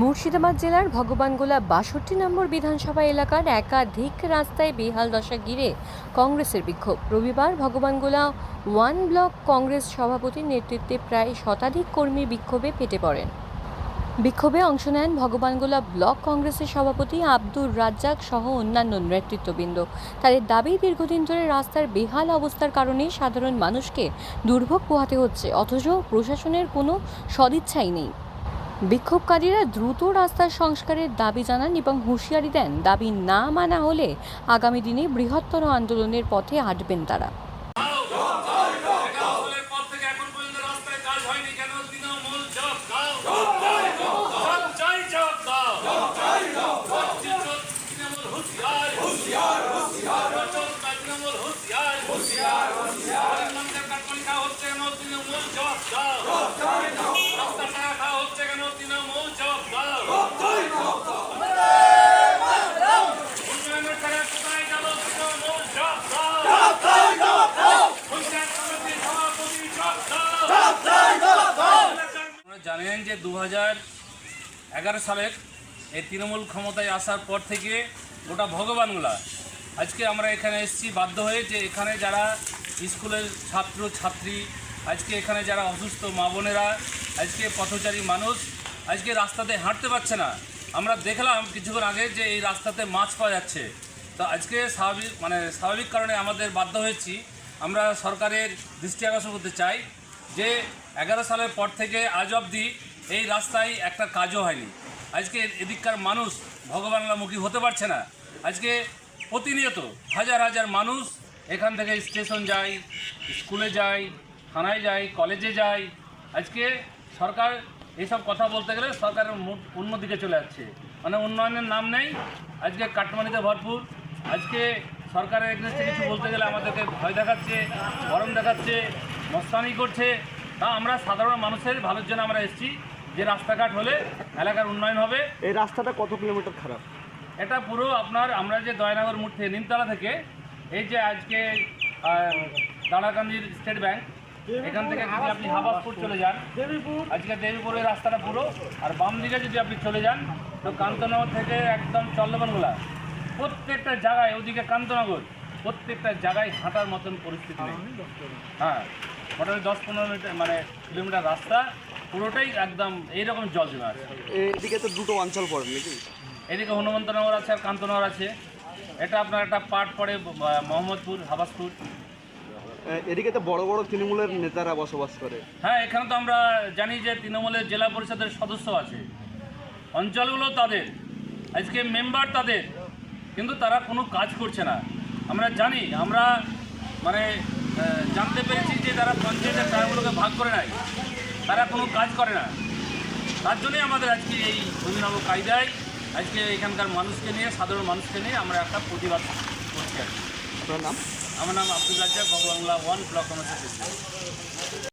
মুর্শিদাবাদ জেলার ভগবানগোলা বাষট্টি নম্বর বিধানসভা এলাকার একাধিক রাস্তায় বেহাল দশা ঘিরে কংগ্রেসের বিক্ষোভ। রবিবার ভগবানগোলা ওয়ান ব্লক কংগ্রেস সভাপতির নেতৃত্বে প্রায় শতাধিক কর্মী বিক্ষোভে ফেটে পড়েন। বিক্ষোভে অংশ নেন ভগবানগোলা ব্লক কংগ্রেসের সভাপতি আব্দুর রাজ্জাক সহ অন্যান্য নেতৃত্ববৃন্দ। তাদের দাবি, দীর্ঘদিন ধরে রাস্তার বেহাল অবস্থার কারণে সাধারণ মানুষকে দুর্ভোগ পোহাতে হচ্ছে, অথচ প্রশাসনের কোনো সদিচ্ছাই নেই। বিক্ষোভকারীরা দ্রুত রাস্তার সংস্কারের দাবি জানান এবং হুঁশিয়ারি দেন, দাবি না মানা হলে আগামী দিনে বৃহত্তর আন্দোলনের পথে হাঁটবেন তারা। থেকে এখন পর্যন্ত রাস্তায় কাজ হয়নি কেন তৃণমূল জবাব দাও জবাব চাই জবাব দাও তৃণমূল হুঁশিয়ার তৃণমূল হুঁশিয়ার পরিমাণের কাটমানি খাওয়া হচ্ছে কেন তৃণমূল জবাব দাও রাস্তা টাকা খাওয়া হচ্ছে কেন তৃণমূল জবাব দাও উন্নয়নের টাকা কোথায় গেল তৃণমূল জবাব দাও পঞ্চায়েত সমিতির সভাপতি জবাব দাও আপনারা জানেন যে দু এগারো সালের এই তৃণমূল ক্ষমতায় আসার পর থেকে গোটা ভগবানগুলা, আজকে আমরা এখানে এসেছি বাধ্য হয়ে যে এখানে যারা স্কুলের ছাত্র, ছাত্রী, আজকে এখানে যারা অসুস্থ মা বোনেরা, আজকে পথচারী মানুষ, আজকে রাস্তাতে হাঁটতে পারছে না। আমরা দেখলাম কিছুক্ষণ আগে যে এই রাস্তাতে মাছ পাওয়া যাচ্ছে। তো আজকে স্বাভাবিক মানে স্বাভাবিক কারণে আমাদের বাধ্য হয়েছি। আমরা সরকারের দৃষ্টি আকর্ষণ করতে চাই। যে এগারো সালের পর থেকে আজ অবধি এই রাস্তায় একটা কাজও হয়নি। আজকে এদিককার মানুষ ভগবানলামুখী হতে পারছে না। আজকে প্রতিনিয়ত হাজার হাজার মানুষ এখান থেকে স্টেশন যায়, স্কুলে যায়, থানায় যায়, কলেজে যায়। আজকে সরকার এইসব কথা বলতে গেলে সরকারের অন্যদিকে চলে যাচ্ছে। মানে উন্নয়নের নাম নেই। আজকে কাটমানিতে ভরপুর। আজকে সরকারের এগেনস্টে কিছু বলতে গেলে আমাদেরকে ভয় দেখাচ্ছে, গরম দেখাচ্ছে। মস্তানি করছে। তা আমরা সাধারণ মানুষের ভালোর জন্য আমরা এসেছি। যে রাস্তাঘাট হলে এলাকার উন্নয়ন হবে। এই রাস্তাটা কত কিলোমিটার খারাপ? এটা পুরো আপনার আমরা যে দয়নগর মোড় থেকে নিমতলা থেকে এই যে আজকে দাঁড়াকান্দির স্টেট ব্যাংক এখান থেকে যদি আপনি হাবাসপুর চলে যান আজকে দেবীপুর দেবীপুরের রাস্তাটা পুরো। আর বাম দিকে যদি আপনি চলে যান তো কান্তনগর থেকে একদম চল্লবনগুলা প্রত্যেকটা জায়গায় ওদিকে কান্তনগর প্রত্যেকটা জায়গায় হাঁটার মতন পরিস্থিতি নেই। হ্যাঁ। মোটামুটি দশ পনেরো মিটার মানে কিলোমিটার রাস্তা পুরোটাই একদম এইরকম জল জমে আছে। এদিকে তো দুটো অঞ্চল পড়ে নাকি? এদিকে হনুমন্তনগর আছে আর কান্তনগর আছে। এটা আপনার একটা পার্ট পড়ে মোহাম্মদপুর হাবাসপুর। এদিকে তো বড় বড় তৃণমূলের নেতারা বসবাস করে। হ্যাঁ এখানে তো আমরা জানি যে তৃণমূলের জেলা পরিষদের সদস্য আছে। অঞ্চলগুলো তাদের আজকে মেম্বার তাদের কিন্তু তারা কোনো কাজ করছে না। আমরা জানি আমরা মানে জানতে পেরেছি যে তারা পঞ্চায়েতের টাকাগুলোকে ভাগ করে নেয় তারা কোনো কাজ করে না। তার জন্যই আমাদের আজকে এই অভিনব কায়দায় আজকে এখানকার মানুষকে নিয়ে সাধারণ মানুষকে নিয়ে আমরা একটা প্রতিবাদ করছি আর কি। নাম? আমার নাম Abdul Razzak Bangla one block committee.